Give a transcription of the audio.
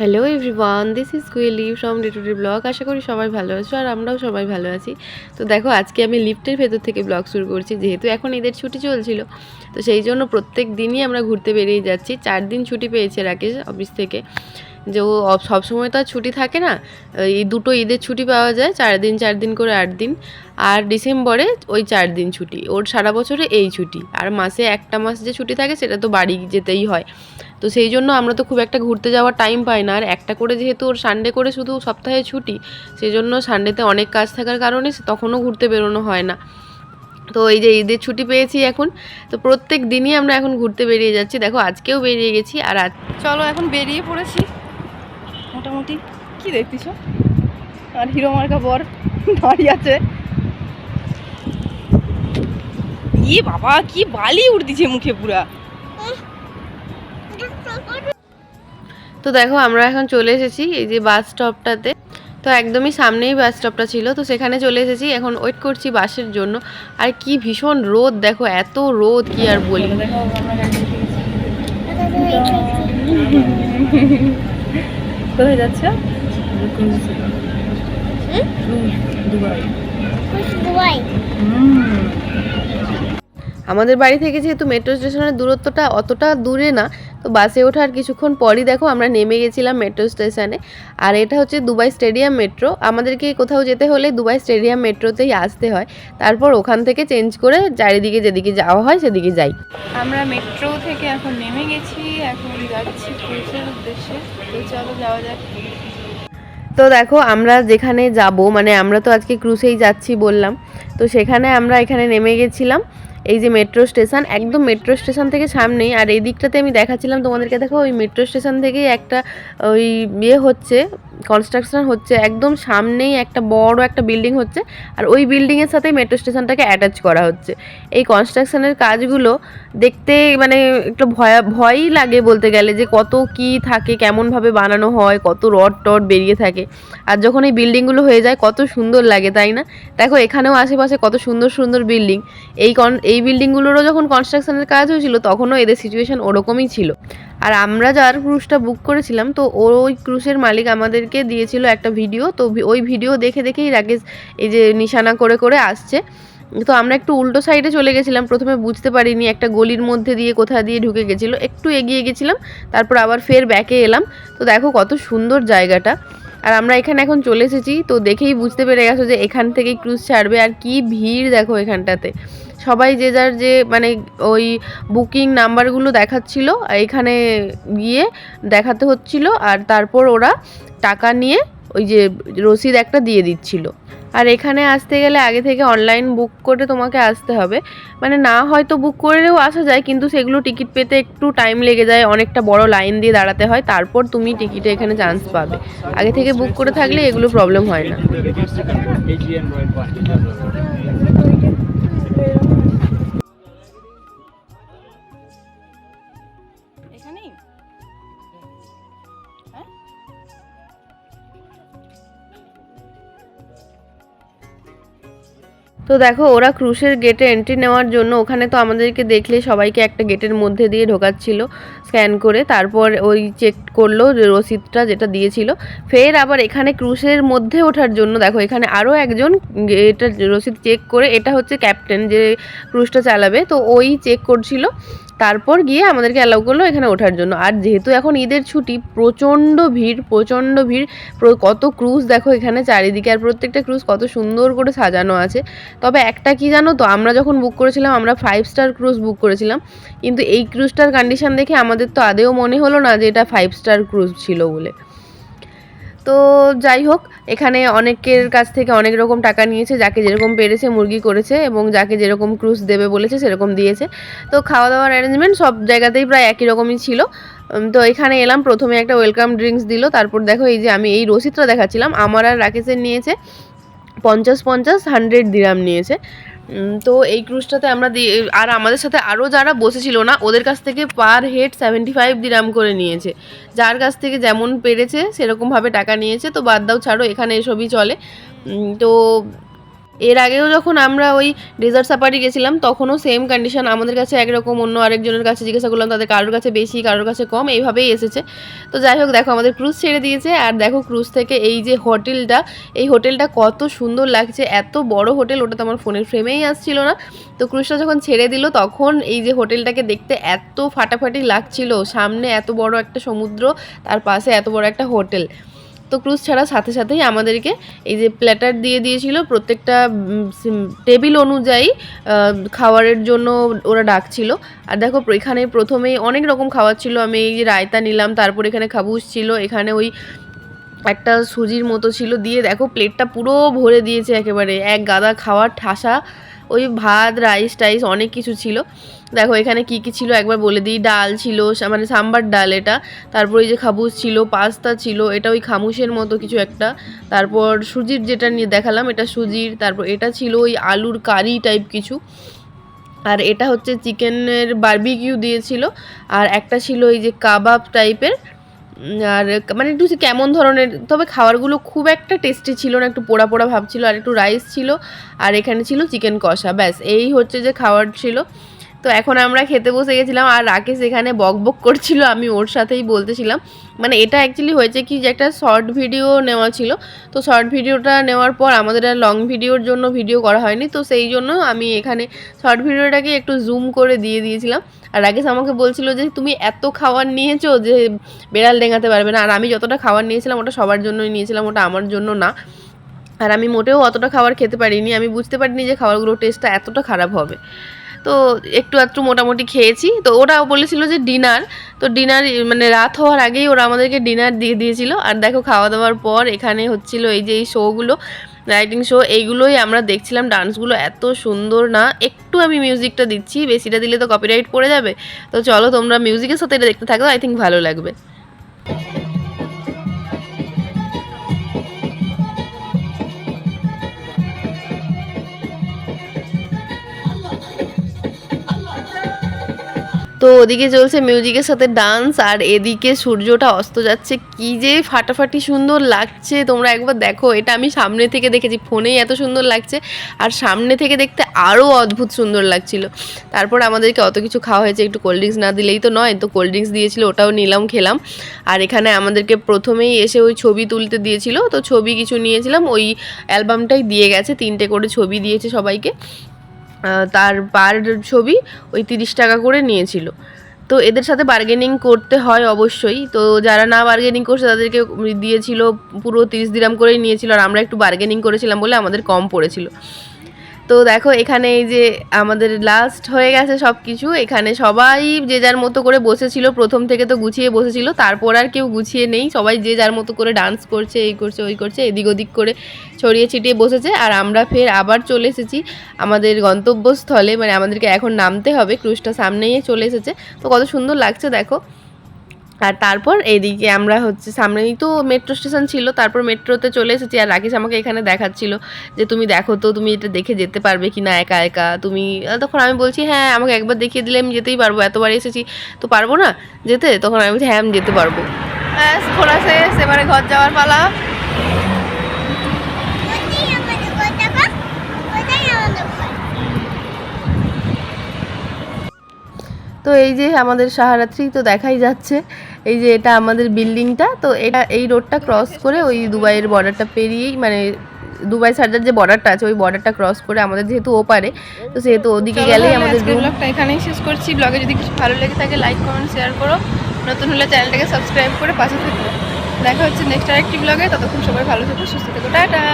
Hello everyone this is Koyeli from day to day vlog আশা করি সবাই ভালো আছো আর আমরাও সবাই ভালো আছি। তো দেখো, আজকে আমি লিফটের ভেতর থেকে ব্লগ শুরু করছি, যেহেতু এখন ঈদের ছুটি চলছিল। তো সেই জন্য প্রত্যেক দিনই আমরা ঘুরতে বেরিয়ে যাচ্ছি। চার দিন ছুটি পেয়েছে রাকেশ অফিস থেকে। যে ও সবসময় তো আর ছুটি থাকে না। এই দুটো ঈদের ছুটি পাওয়া যায়, চার দিন চার দিন করে আট দিন। আর ডিসেম্বরে ওই চার দিন ছুটি। ওর সারা বছরে এই ছুটি। আর মাসে একটা মাস যে ছুটি থাকে সেটা তো বাড়ি যেতেই হয়। তো সেই জন্য আমরা তো খুব একটা ঘুরতে যাওয়ার টাইম পাই না। আর একটা করে যেহেতু ওর সানডে করে শুধু সপ্তাহে ছুটি সেই জন্য সানডেতে অনেক কাজ থাকার কারণে তখনও ঘুরতে বেরোনো হয় না। তো এই যে ঈদের ছুটি পেয়েছি এখন। তো প্রত্যেক দিনই আমরা এখন ঘুরতে বেরিয়ে যাচ্ছি। দেখো, আজকেও বেরিয়ে গেছি। আর চলো, এখন বেরিয়ে পড়েছি। মোটামুটি। কি দেখতিস আর হিরো মার্কা বর দাঁড়িয়ে আছে। ইয়ে বাবা কি বালি উঠতিছে মুখে পুরা। তো দেখো আমরা এখন চলে এসেছি এই যে বাস স্টপটাতে। তো একদমই সামনেই বাস স্টপটা ছিল তো সেখানে চলে এসেছি। এখন ওয়েট করছি বাসের জন্য। আর কি ভীষণ রোদ দেখো এত রোদ কি আর বলি। কোথায় যাচ্ছে। আমাদের বাড়ি থেকে যেহেতু মেট্রো স্টেশনের দূরত্বটা অতটা দূরে না তো বাসে ওঠার কিছুক্ষণ পরই দেখো আমরা নেমে গেছিলাম মেট্রো স্টেশনে। আর এটা হচ্ছে দুবাই স্টেডিয়াম মেট্রো। আমাদেরকে কোথাও যেতে হলে দুবাই স্টেডিয়াম মেট্রোতেই আসতে হয়। তারপর ওখান থেকে চেঞ্জ করে চারিদিকে যেদিকে যাওয়া হয় সেদিকে যাই। আমরা মেট্রো থেকে এখন নেমে গেছি এখন যাচ্ছি ক্রুজের উদ্দেশ্যে। তো চলো যাওয়া যাক। তো দেখো আমরা যেখানে যাব মানে আমরা তো আজকে ক্রুসেই যাচ্ছি বললাম। তো সেখানে আমরা এখানে নেমে গেছিলাম। এই যে মেট্রো স্টেশন একদম মেট্রো স্টেশন থেকে সামনেই। আর এই দিকটাতে আমি দেখাচ্ছিলাম তোমাদেরকে, দেখো ওই মেট্রো স্টেশন থেকেই একটা ওই ইয়ে হচ্ছে কনস্ট্রাকশন হচ্ছে একদম সামনেই একটা বড় একটা বিল্ডিং হচ্ছে, আর ওই বিল্ডিংয়ের সাথেই মেট্রো স্টেশনটাকে অ্যাটাচ করা হচ্ছে। এই কনস্ট্রাকশনের কাজগুলো দেখতে মানে একটু ভয়, ভয়ই লাগে বলতে গেলে যে কত কি থাকে, কেমনভাবে বানানো হয়, কত রড টড বেরিয়ে থাকে। আর যখন এই বিল্ডিংগুলো হয়ে যায়, কত সুন্দর লাগে, তাই না? দেখো, এখানেও আশেপাশে কত সুন্দর সুন্দর বিল্ডিং এই কন এই বিল্ডিংগুলোরও যখন কনস্ট্রাকশনের কাজ হয়েছিল, তখনও এদের সিচুয়েশন ওরকমই ছিল। আর আমরা যার ক্রুজটা বুক করেছিলাম, তো ওই ক্রুজের মালিক আমাদেরকে দিয়েছিল একটা ভিডিও তো ওই ভিডিও দেখে দেখেই রাকেশ এই যে নিশানা করে করে আসছে। তো আমরা একটু উল্টো সাইডে চলে গেছিলাম, প্রথমে বুঝতে পারিনি একটা গলির মধ্যে দিয়ে কোথা দিয়ে ঢুকে গেছিল, একটু এগিয়ে গেছিলাম, তারপর আবার ফের ব্যাকে এলাম। তো দেখো কত সুন্দর জায়গাটা। আর আমরা এখানে এখন চলে এসেছি, তো দেখেই বুঝতে পেরে গেছো যে এখান থেকেই ক্রুজ ছাড়বে, আর কি ভিড় দেখো এখানটাতে। সবাই যে যার যে মানে ওই বুকিং নাম্বারগুলো দেখাচ্ছিল এখানে গিয়ে দেখাতে হচ্ছিল, আর তারপর ওরা টাকা নিয়ে ওই যে রসিদ একটা দিয়ে দিচ্ছিল। আর এখানে আসতে গেলে আগে থেকে অনলাইন বুক করে তোমাকে আসতে হবে। মানে না হয়তো বুক করেও আসা যায়, কিন্তু সেগুলো টিকিট পেতে একটু টাইম লেগে যায়, অনেকটা বড় লাইন দিয়ে দাঁড়াতে হয়, তারপর তুমি টিকিটে এখানে চান্স পাবে। আগে থেকে বুক করে থাকলে এগুলো প্রবলেম হয় না। তো দেখো, ওরা ক্রুশের গেটে এন্ট্রি নেওয়ার জন্য ওখানে তো আমাদেরকে দেখলে সবাইকে একটা গেটের মধ্যে দিয়ে ঢোকাচ্ছিল স্ক্যান করে, তারপর ওই চেক করল রসিদটা যেটা দিয়েছিল। ফের আবার এখানে ক্রুশের মধ্যে ওঠার জন্য, দেখো, এখানে আরও একজন এটা রসিদ চেক করে, এটা হচ্ছে ক্যাপ্টেন যে ক্রুশটা চালাবে, তো ওই চেক করছিল। তারপর গিয়ে আমাদেরকে অ্যালাউ করল এখানে ওঠার জন্য। আর যেহেতু এখন ঈদের ছুটি, প্রচণ্ড ভিড় প্রচণ্ড ভিড় কত ক্রুজ দেখো এখানে, চারিদিকে আর প্রত্যেকটা ক্রুজ কত সুন্দর করে সাজানো আছে। তবে একটা কি জানো তো, আমরা যখন বুক করেছিলাম, আমরা ফাইভ স্টার ক্রুজ বুক করেছিলাম। কিন্তু এই ক্রুজটার কন্ডিশন দেখে আমাদের তো আদেও মনে হলো না যে এটা ফাইভ স্টার ক্রুজ ছিল বলে। তো যাই হোক, এখানে অনেকের কাছ থেকে অনেক রকম টাকা নিয়েছে, যাকে যেরকম পেরেছে মুরগি করেছে এবং যাকে যেরকম ক্রুজ দেবে বলেছে সেরকম দিয়েছে। তো খাওয়া দাওয়ার অ্যারেঞ্জমেন্ট সব জায়গাতেই প্রায় একই রকমই ছিল। তো এখানে এলাম, প্রথমে একটা ওয়েলকাম ড্রিঙ্কস দিল, তারপর দেখো এই যে আমি এই রসিদটা দেখাচ্ছিলাম, আমার আর রাকেশের নিয়েছে পঞ্চাশ পঞ্চাশ হান্ড্রেড দিরাম নিয়েছে। তো এই ক্রুজটাতে আমরা আর আমাদের সাথে আরও যারা বসেছিল না, ওদের কাছ থেকে per head seventy five dirham করে নিয়েছে। যার কাছ থেকে যেমন পেরেছে, সেরকমভাবে টাকা নিয়েছে, তো বাদ দাও ছাড়ো, এখানে এসবই চলে। তো এর আগেও যখন আমরা ওই ডেজার্ট সাফারি গেছিলাম, তখনও সেম কন্ডিশন আমাদের কাছে একরকম অন্য আরেকজনের কাছে জিজ্ঞাসা করলাম, তাদের কারোর কাছে বেশি, কারোর কাছে কম? এইভাবেই এসেছে। তো যাই হোক, দেখো, আমাদের ক্রুজ ছেড়ে দিয়েছে। আর দেখো ক্রুজ থেকে এই যে হোটেলটা এই হোটেলটা কত সুন্দর লাগছে। এত বড় হোটেল ওটা তো আমার ফোনের ফ্রেমেই আসছিল না। তো ক্রুজটা যখন ছেড়ে দিল, তখন এই যে হোটেলটাকে দেখতে এত ফাটাফাটি লাগছিল। সামনে এত বড় একটা সমুদ্র, তার পাশে এত বড় একটা হোটেল তো ক্রুজ ছাড়া সাথে সাথেই আমাদেরকে এই যে প্ল্যাটার দিয়ে দিয়েছিল, প্রত্যেকটা টেবিল অনুযায়ী খাবারের জন্য ওরা ডাকছিল। আর দেখো এখানে প্রথমেই অনেক রকম খাবার ছিল। আমি এই যে রায়তা নিলাম, তারপর এখানে খাবুস ছিল। এখানে ওই একটা সুজির মতো ছিল। দিয়ে দেখো, প্লেটটা পুরো ভরে দিয়েছে একেবারে। এক গাদা খাওয়ার ঠাসা, ওই ভাত, রাইস, টাইস অনেক কিছু ছিল। দেখো, এখানে কি কি ছিল? একবার বলে দিই, ডাল ছিল মানে সাম্বার ডাল এটা। তারপর এই যে খাবুস ছিল, পাস্তা ছিল, এটা ওই খামুশের মতো কিছু একটা। তারপর সুজির যেটা নিয়ে দেখালাম, এটা সুজির। তারপর এটা ছিল ওই আলুর কারি টাইপ কিছু। আর এটা হচ্ছে চিকেনের বারবিকিউ দিয়েছিল। আর একটা ছিল এই যে কাবাব টাইপের আর মানে একটু কেমন ধরনের, তবে খাবারগুলো খুব একটা টেস্টি ছিল না, একটু পোড়া পোড়া ভাব ছিল, আর একটু রাইস ছিল। আর এখানে ছিল চিকেন কষা, ব্যাস। এই হচ্ছে যে খাবার ছিল। তো এখন আমরা খেতে বসে গেছিলাম আর রাকেশ এখানে বক বক করছিল, আমি ওর সাথেই বলতেছিলাম। মানে এটা অ্যাকচুয়ালি হয়েছে কি যে একটা শর্ট ভিডিও নেওয়া ছিল। তো শর্ট ভিডিওটা নেওয়ার পর আমাদের আর লং ভিডিওর জন্য ভিডিও করা হয়নি, তো সেই জন্য আমি এখানে শর্ট ভিডিওটাকে একটু জুম করে দিয়ে দিয়েছিলাম। আর রাকেশ আমাকে বলছিল যে, তুমি এত খাবার নিয়েছো যে বেড়াল ডেঙাতে পারবে না। আর আমি যতটা খাবার নিয়েছিলাম ওটা সবার জন্যই নিয়েছিলাম, ওটা আমার জন্য না। আর আমি মোটেও অতটা খাবার খেতে পারিনি। আমি বুঝতে পারিনি যে খাবারগুলোর টেস্টটা এতটা খারাপ হবে। তো একটু একটু মোটামুটি খেয়েছি। তো ওরা বলেছিল যে ডিনার তো ডিনার মানে রাত হওয়ার আগেই ওরা আমাদেরকে ডিনার দিয়ে দিয়েছিল। আর দেখো খাওয়া দাওয়ার পর এখানে হচ্ছিল এই যে এই শোগুলো রাইটিং শো এইগুলোই আমরা দেখছিলাম। ডান্সগুলো এত সুন্দর না, একটু আমি মিউজিকটা দিচ্ছি, বেশিটা দিলে তো কপিরাইট পড়ে যাবে। তো চলো তোমরা মিউজিকের সাথে এটা দেখতে থাকো আই থিঙ্ক ভালো লাগবে। তো ওদিকে চলছে মিউজিকের সাথে ডান্স আর এদিকে সূর্যটা অস্ত যাচ্ছে। কি যে ফাটাফাটি সুন্দর লাগছে, তোমরা একবার দেখো। এটা আমি সামনে থেকে দেখেছি, ফোনেই এত সুন্দর লাগছে। আর সামনে থেকে দেখতে আরও অদ্ভুত সুন্দর লাগছিল। তারপর আমাদেরকে অত কিছু খাওয়া হয়েছে, একটু কোল্ড ড্রিঙ্কস না দিলেই তো নয়। তো কোল্ড ড্রিঙ্কস দিয়েছিল, ওটাও নিলাম, খেলাম। আর এখানে আমাদেরকে প্রথমেই এসে ওই ছবি তুলতে দিয়েছিল। তো ছবি কিছু নিয়েছিলাম, ওই অ্যালবামটাই দিয়ে গেছে, তিনটে করে ছবি দিয়েছে সবাইকে। তার পার ছবি ওই তিরিশ টাকা করে নিয়েছিল। তো এদের সাথে বার্গেনিং করতে হয় অবশ্যই। তো যারা না বার্গেনিং করছে, তাদেরকে দিয়েছিল পুরো তিরিশ দিরাম করেই নিয়েছিল। আর আমরা একটু বার্গেনিং করেছিলাম বলে আমাদের কম পড়েছিল। তো দেখো, এখানে এই যে আমাদের লাস্ট হয়ে গেছে সব কিছু এখানে সবাই যে যার মতো করে বসেছিল, প্রথম থেকে তো গুছিয়ে বসেছিল, তারপর আর কেউ গুছিয়ে নেই। সবাই যে যার মতো করে ডান্স করছে, এই করছে, ওই করছে, এদিক ওদিক করে ছড়িয়ে ছিটিয়ে বসেছে। আর আমরা ফের আবার চলে এসেছি আমাদের গন্তব্যস্থলে। মানে আমাদেরকে এখন নামতে হবে ক্রুজটা সামনেই চলে এসেছে। তো কত সুন্দর লাগছে, দেখো। আর তারপর এইদিকে আমরা হচ্ছে সামনেই তো মেট্রো স্টেশন ছিল, তারপর মেট্রোতে চলে এসেছি আর রাকেশ আমাকে এখানে দেখাচ্ছিল যে তুমি দেখো তো, তুমি এটা দেখে যেতে পারবে কি না একা একা? তুমি তখন আমি বলছি হ্যাঁ আমাকে একবার দেখিয়ে দিলে আমি যেতেই পারব। এতবার এসেছি, তো পারব না যেতে? তখন আমি বলছি হ্যাঁ আমি যেতে পারব। ঘোরা শেষ, এবারে ঘর যাওয়ার পালা। তো এই যে আমাদের সাহারাত্রি তো দেখাই যাচ্ছে। এই যে এটা আমাদের বিল্ডিংটা তো এটা এই রোডটা ক্রস করে ওই দুবাইয়ের বর্ডারটা পেরিয়েই মানে দুবাই সার্জার যে বর্ডারটা আছে ওই বর্ডারটা ক্রস করে আমাদের যেহেতু ওপারে তো সেহেতু ওদিকে গেলেই আমাদের ব্লগটা এখানেই শেষ করছি। ব্লগে যদি কিছু ভালো লেগে থাকে লাইক কমেন্ট শেয়ার করো। নতুন হলে চ্যানেলটাকে সাবস্ক্রাইব করে পাশে থেকো। দেখা হচ্ছে নেক্সট আরেকটি ব্লগে ততক্ষণ সবাই ভালো থেকো সুস্থ থেকো। টাটা!